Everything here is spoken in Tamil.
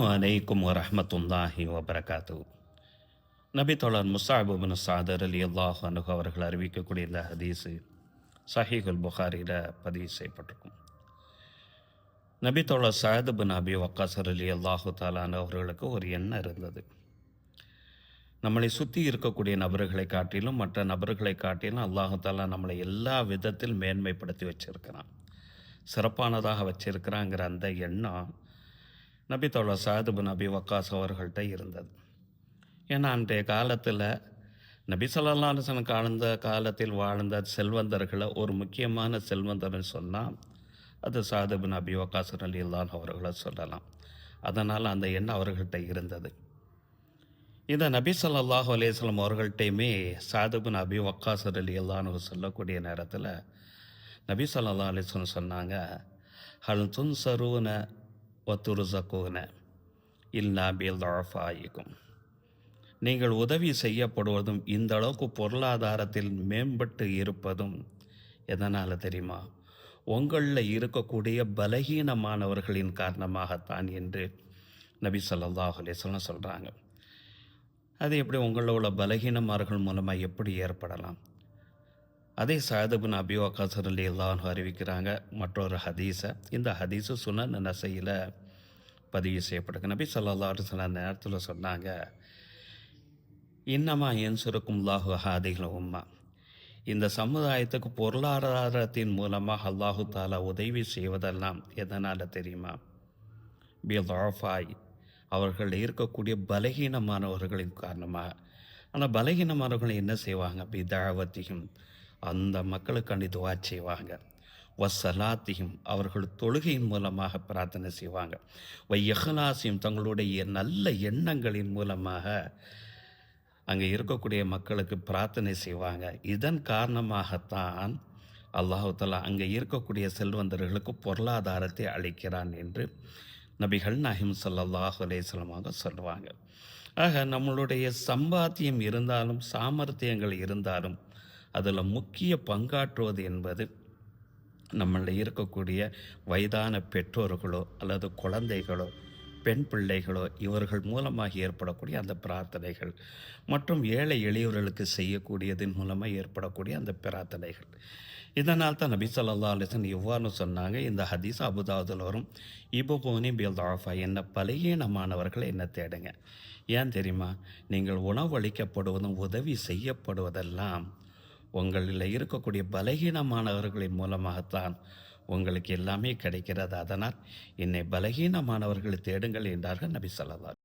வலைக்கும் வரமத்துல்லாஹி வபரகாத்து நபி தோழர் சாதர் அலி அல்லாஹ் அனுகு அவர்கள் அறிவிக்கக்கூடிய இந்த ஹதீஸு சஹீகுல் புகாரியில் பதிவு செய்யப்பட்டிருக்கும். நபி தோழர் சாயது பின் அபி வக்காசர் அலி அல்லாஹு தாலான் அவர்களுக்கு ஒரு எண்ணம் இருந்தது. நம்மளை சுற்றி இருக்கக்கூடிய நபர்களை காட்டிலும் மற்ற நபர்களை காட்டிலும் அல்லாஹு தாலா நம்மளை எல்லா விதத்தில் மேன்மைப்படுத்தி வச்சுருக்கிறான். சிறப்பானதாக வச்சுருக்கிறாங்கிற அந்த எண்ணம் நபி சாதுபு நபி வக்காஸ் அவர்கள்ட்ட இருந்தது. ஏன்னா அன்றைய காலத்தில் நபி ஸல்லல்லாஹு அலைஹி காலத்தில் வாழ்ந்த செல்வந்தர்களை ஒரு முக்கியமான செல்வந்தர்னு சொன்னால் அது சாதுபு நபி வக்காஸ் அலி அவர்களை சொல்லலாம். அதனால் அந்த எண்ணம் அவர்கள்ட்ட இருந்தது. இதை நபி சொல்லாஹு அலேஸ்லம் அவர்கள்ட்டையுமே சாது பின் அபி வக்காஸ் அலி அல்லான்னு சொல்லக்கூடிய நேரத்தில் நபி சொல்லா அலிஸ்லம் சொன்னாங்க ஹல் துன் சரூன ஒத்துருசக்கூன இல்லா பில் நீங்கள் உதவி செய்யப்படுவதும் இந்த அளவுக்கு பொருளாதாரத்தில் மேம்பட்டு இருப்பதும் எதனால் தெரியுமா? உங்களில் இருக்கக்கூடிய பலகீனமானவர்களின் காரணமாகத்தான் என்று நபி ஸல்லல்லாஹு அலைஹி சொல்கிறாங்க அது எப்படி உங்களில் உள்ள பலகீனமார்கள் மூலமாக எப்படி ஏற்படலாம்? அதே சாதபின் அபிவாக்காசர் அலி அல்லாஹ் அறிவிக்கிறாங்க. மற்றொரு ஹதீஸை. இந்த ஹதீஸு சுனன் நசையில் பதிவு செய்யப்படுங்க நபி ஸல்லல்லாஹு சில நேரத்தில் சொன்னாங்க இன்னமா என் சுருக்கும் லாஹு ஹாதிகள் உம்மா. இந்த சமுதாயத்துக்கு பொருளாதாரத்தின் மூலமாக அல்லாஹு தாலா உதவி செய்வதெல்லாம் எதனால் தெரியுமா? பி ஆஃபாய் அவர்கள் இருக்கக்கூடிய பலகீனமானவர்களின் காரணமாக ஆனால் பலகீனமானவர்கள் என்ன செய்வாங்க? பிதாவத்தியும் அந்த மக்களுக்காண்டி துவா செய்வாங்க. வசலாத்தியும் அவர்கள் தொழுகையின் மூலமாக பிரார்த்தனை செய்வாங்க. வையகலாசியும் தங்களுடைய நல்ல எண்ணங்களின் மூலமாக அங்கே இருக்கக்கூடிய மக்களுக்கு பிரார்த்தனை செய்வாங்க. இதன் காரணமாகத்தான் அல்லாஹு அங்கே இருக்கக்கூடிய செல்வந்தர்களுக்கு பொருளாதாரத்தை அளிக்கிறான் என்று நபிகள் நஹிம் சல்லாஹ் அலேஸ்லமாக சொல்லுவாங்க. ஆக நம்மளுடைய சம்பாத்தியம் இருந்தாலும் சாமர்த்தியங்கள் இருந்தாலும் அதில் முக்கிய பங்காற்றுவது என்பது நம்மளில் இருக்கக்கூடிய வயதான பெற்றோர்களோ அல்லது குழந்தைகளோ பெண் பிள்ளைகளோ இவர்கள் மூலமாக ஏற்படக்கூடிய அந்த பிரார்த்தனைகள் மற்றும் ஏழை எளியவர்களுக்கு செய்யக்கூடியதன் மூலமாக ஏற்படக்கூடிய அந்த பிரார்த்தனைகள். இதனால் தான் நபி சொல்லா அலிசன் இவ்வாறு சொன்னாங்க. இந்த ஹதீஸ் அபுதாவுதில் வரும். இபுகோனி பில் தாஃபா என்ன பலகீனமானவர்களை என்ன தேடுங்க? ஏன் தெரியுமா? நீங்கள் உணவளிக்கப்படுவதும் உதவி செய்யப்படுவதெல்லாம் உங்களில் இருக்கக்கூடிய பலகீனமானவர்களின் மூலமாகத்தான் உங்களுக்கு எல்லாமே கிடைக்கிறது. அதனால் என்னை பலகீனமானவர்களை தேடுங்கள் என்றார்கள் நபி சொல்லலாம்